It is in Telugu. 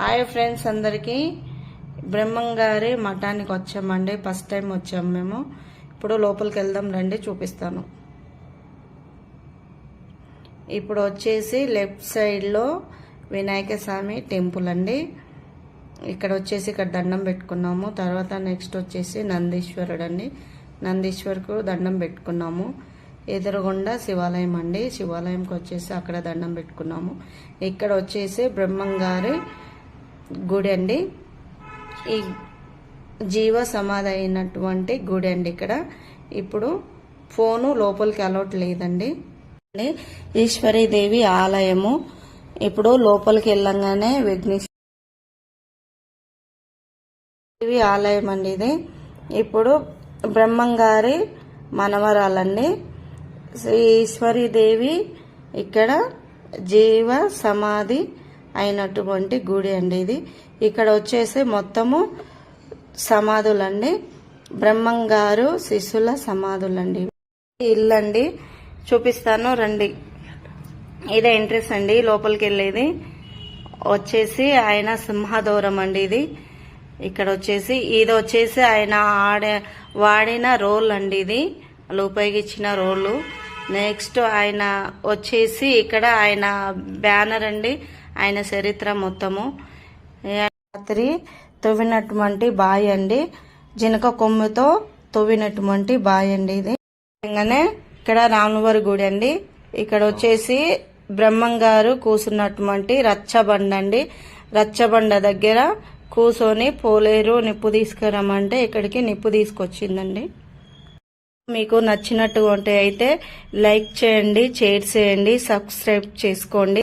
హాయ్ ఫ్రెండ్స్ అందరికీ. బ్రహ్మంగారి మఠానికి వచ్చామండి. ఫస్ట్ టైం వచ్చాము మేము. ఇప్పుడు లోపలికి వెళ్దాం రండి చూపిస్తాను. ఇప్పుడు వచ్చేసి లెఫ్ట్ సైడ్లో వినాయక స్వామి టెంపుల్ అండి. ఇక్కడ వచ్చేసి ఇక్కడ దండం పెట్టుకున్నాము. తర్వాత నెక్స్ట్ వచ్చేసి నందీశ్వరుడు అండి. నందీశ్వర్కు దండం పెట్టుకున్నాము. ఎదురుగుండా శివాలయం అండి. శివాలయంకి వచ్చేసి అక్కడ దండం పెట్టుకున్నాము. ఇక్కడ వచ్చేసి బ్రహ్మంగారి గుడి అండి. ఈ జీవ సమాధి అయినటువంటి గుడి అండి ఇక్కడ. ఇప్పుడు ఫోను లోపలికి అలౌట్ లేదండి. అండి ఈశ్వరీదేవి ఆలయము. ఇప్పుడు లోపలికి వెళ్ళంగానే విఘ్నేశ్వర దేవి ఆలయం అండి ఇది. ఇప్పుడు బ్రహ్మంగారి మనవరాలండి. శ్రీ ఈశ్వరీదేవి ఇక్కడ జీవ సమాధి అయినటువంటి గుడి అండి ఇది. ఇక్కడ వచ్చేసి మొత్తము సమాధులండి. బ్రహ్మంగారు శిశుల సమాధులండి. ఇల్లండి. చూపిస్తాను రండి. ఇదే ఎంట్రెన్స్ అండి లోపలికి వెళ్ళేది. వచ్చేసి ఆయన సింహదూరం అండి ఇది. ఇక్కడ వచ్చేసి ఇది వచ్చేసి ఆయన ఆడే వాడిన రోల్ అండి ఇది. వాళ్ళు ఉపయోగించిన రోలు. నెక్స్ట్ ఆయన వచ్చేసి ఇక్కడ ఆయన బ్యానర్ అండి. ఆయన చరిత్ర మొత్తము. రాత్రి తవ్వినటువంటి బాయ్ అండి. జినక కొమ్ముతో తవ్వినటువంటి బాయ్ అండి ఇది. నిజంగానే ఇక్కడ రాములవారి గుడి అండి. ఇక్కడ వచ్చేసి బ్రహ్మం గారు కూసున్నటువంటి రచ్చబండ అండి. రచ్చబండ దగ్గర కూసోని పోలేరు నిప్పు తీసుకురమ్మంటే ఇక్కడికి నిప్పు తీసుకొచ్చిందండి. మీకు నచ్చినట్టు ఉంటే అయితే లైక్ చేయండి షేర్ చేయండి సబ్స్క్రైబ్ చేసుకోండి.